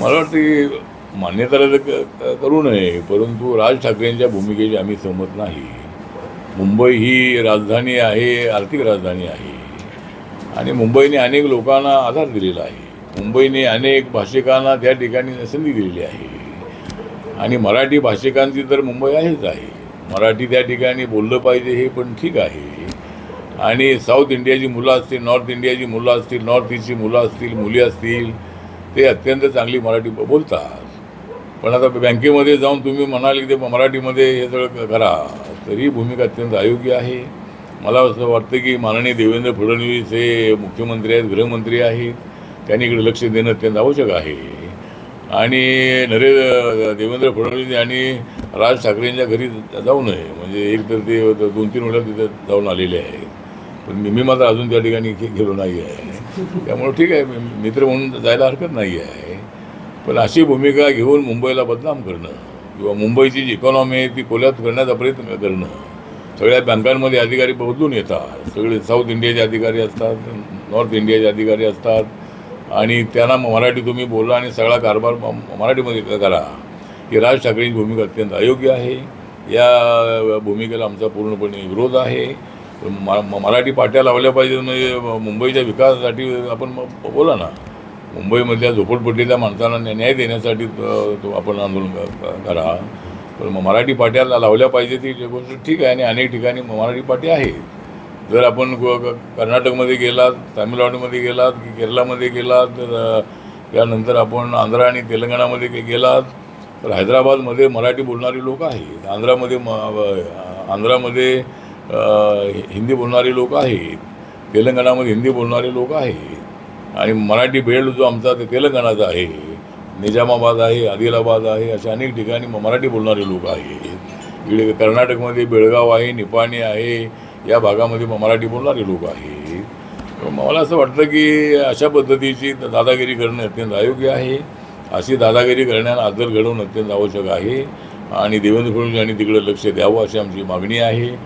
मला वाटतं की मान्यता तर क- करू नये परंतु राज ठाकरेंच्या भूमिकेशी आम्ही सहमत नाही. मुंबई ही राजधानी आहे आर्थिक राजधानी आहे. आणि मुंबईने अनेक लोकांना आधार दिलेला आहे. मुंबईने अनेक भाषिकांना त्या ठिकाणी संधी दिलेली आहे. आणि मराठी भाषिकांची तर मुंबई आहेच आहे. मराठी त्या ठिकाणी बोललं पाहिजे हे पण ठीक आहे. आणि साऊथ इंडियाची मुलं असतील नॉर्थ इंडियाची मुलं असतील नॉर्थ ईस्टची मुलं असतील मुली असतील ते अत्यंत चांगली मराठी ब- बोलतात. पण आता बँकेमध्ये जाऊन तुम्ही म्हणाल की ते मराठीमध्ये हे सगळं करा. तरी भूमिका अत्यंत अयोग्य आहे. मला असं वाटतं की माननीय देवेंद्र फडणवीस हे मुख्यमंत्री आहेत गृहमंत्री आहेत. त्यांनी इकडे लक्ष देणं अत्यंत आवश्यक आहे. आणि नरेंद्र देवेंद्र फडणवीस यांनी राज ठाकरेंच्या घरी जाऊ नये. म्हणजे एक तर ते दोन तीन वेळा तिथे जाऊन आलेले आहेत. पण मी मात्र अजून त्या ठिकाणी गेलो नाही आहे त्यामुळे ठीक आहे मित्र म्हणून जायला हरकत नाही आहे. पण अशी भूमिका घेऊन मुंबईला बदनाम करणं किंवा मुंबईची जी इकॉनॉमी आहे ती कोल्यात करण्याचा प्रयत्न करणं सगळ्या बँकांमध्ये अधिकारी बदलून येतात. सगळे साऊथ इंडियाचे अधिकारी असतात नॉर्थ इंडियाचे अधिकारी असतात. आणि त्यांना मराठी तुम्ही बोला आणि सगळा कारभार म- मराठीमध्ये करा. ही राज ठाकरेंची भूमिका अत्यंत अयोग्य आहे. या भूमिकेला आमचा पूर्णपणे विरोध आहे. म- म- मराठी पाट्या लावल्या पाहिजेत म्हणजे मुंबईच्या विकासासाठी आपण मग बोला ना. मुंबईमधल्या झोपडपट्टीच्या माणसांना न्याय देण्यासाठी तो आपण आंदोलन करा. पण मग मराठी पाट्याला लावल्या पाहिजे ती गोष्ट ठीक आहे आणि अनेक ठिकाणी मराठी पाटी आहे. जर आपण कर्नाटकमध्ये गेलात तामिळनाडूमध्ये गेलात की केरळामध्ये गेलात तर त्यानंतर आपण आंध्र आणि तेलंगणामध्ये गेलात तर हैदराबादमध्ये मराठी बोलणारी लोक आहेत. आंध्रामध्ये म आंध्रामध्ये हिंदी बोलणारे लोक आहेत. तेलंगणामध्ये हिंदी बोलणारे लोक आहेत. आणि मराठी बेल्ट जो आमचा ते तेलंगणाचा आहे. निजामाबाद आहे आदिलाबाद आहे अशा अनेक ठिकाणी म- मराठी बोलणारे लोक आहेत. इकडे कर्नाटकमध्ये बेळगाव आहे निपाणी आहे या भागामध्ये मराठी बोलणारे लोक आहेत. मला असं वाटतं की अशा पद्धतीची दादागिरी करणं अत्यंत अयोग्य आहे. अशी दादागिरी करण्याला आदर घडवणं अत्यंत आवश्यक आहे. आणि देवेंद्र फडणवीस यांनी तिकडे लक्ष द्यावं अशी आमची मागणी आहे.